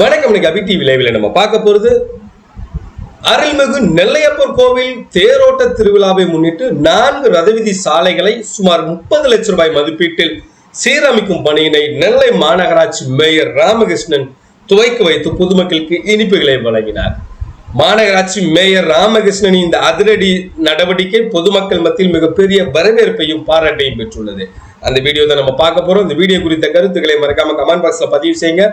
வணக்கம் அபி டிவி லைவ்ல நம்ம பார்க்க போறது அருள்மிகு நெல்லையப்பர் கோவில் தேரோட்ட திருவிழாவை முன்னிட்டு நான்கு ரதவீதி சாலைகளை சுமார் முப்பது லட்சம் ரூபாய் மதிப்பீட்டில் சீரமைக்கும் பணியினை நெல்லை மாநகராட்சி மேயர் ராமகிருஷ்ணன் துவக்கி வைத்து பொதுமக்களுக்கு இனிப்புகளை வழங்கினார். மாநகராட்சி மேயர் ராமகிருஷ்ணனின் இந்த அதிரடி நடவடிக்கை பொதுமக்கள் மத்தியில் மிகப்பெரிய வரவேற்பையும் பாராட்டையும் பெற்றுள்ளது. அந்த வீடியோ தான் நம்ம பார்க்க போறோம். இந்த வீடியோ குறித்த கருத்துக்களை மறக்காம கமெண்ட் பாக்ஸ்ல பதிவு செய்யுங்க.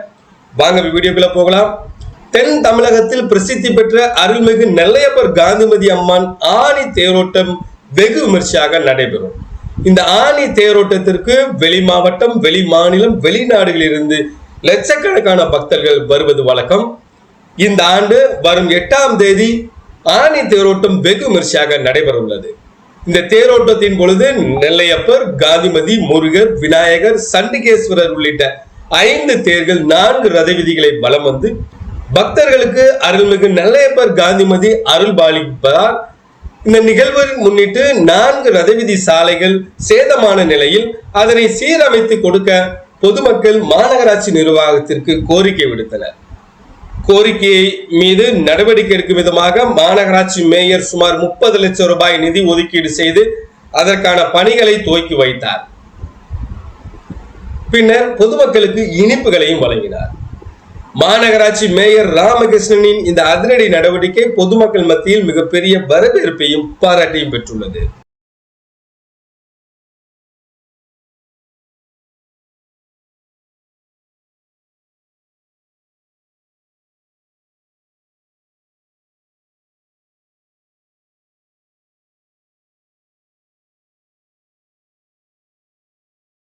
வாங்க வீடியோக்குள்ள போகலாம். தென் தமிழகத்தில் பிரசித்தி பெற்ற அருள்மிகு நெல்லையப்பர் காந்திமதி அம்மான் ஆணி தேரோட்டம் வெகு விமர்சையாக நடைபெறும். இந்த ஆணி தேரோட்டத்திற்கு வெளி மாவட்டம் வெளி மாநிலம் வெளிநாடுகளிலிருந்து லட்சக்கணக்கான பக்தர்கள் வருவது வழக்கம். இந்த ஆண்டு வரும் எட்டாம் தேதி ஆணி தேரோட்டம் வெகு விமர்சையாக நடைபெற உள்ளது இந்த தேரோட்டத்தின் பொழுது நெல்லையப்பர் காந்திமதி முருகர் விநாயகர் சண்டிகேஸ்வரர் உள்ளிட்ட ஐந்து தேர்கள் நான்கு ரத விதிகளை பலம் வந்து பக்தர்களுக்கு அருள்மிகு நல்லையப்பர் காந்திமதி அருள் பாலிப்பதால் இந்த நிகழ்வை முன்னிட்டு நான்கு ரதவிதி சாலைகள் சேதமான நிலையில் அதனை சீரமைத்து கொடுக்க பொதுமக்கள் மாநகராட்சி நிர்வாகத்திற்கு கோரிக்கை விடுத்தனர். கோரிக்கையை மீது நடவடிக்கை எடுக்கும் விதமாக மாநகராட்சி மேயர் சுமார் முப்பது லட்சம் ரூபாய் நிதி ஒதுக்கீடு செய்து அதற்கான பணிகளை துவக்கி வைத்தார். பின்னர் பொதுமக்களுக்கு இனிப்புகளையும் வழங்கினார். மாநகராட்சி மேயர் ராமகிருஷ்ணனின் இந்த அதிரடி நடவடிக்கை பொதுமக்கள் மத்தியில் மிகப்பெரிய வரவேற்பையும் பாராட்டையும் பெற்றுள்ளது.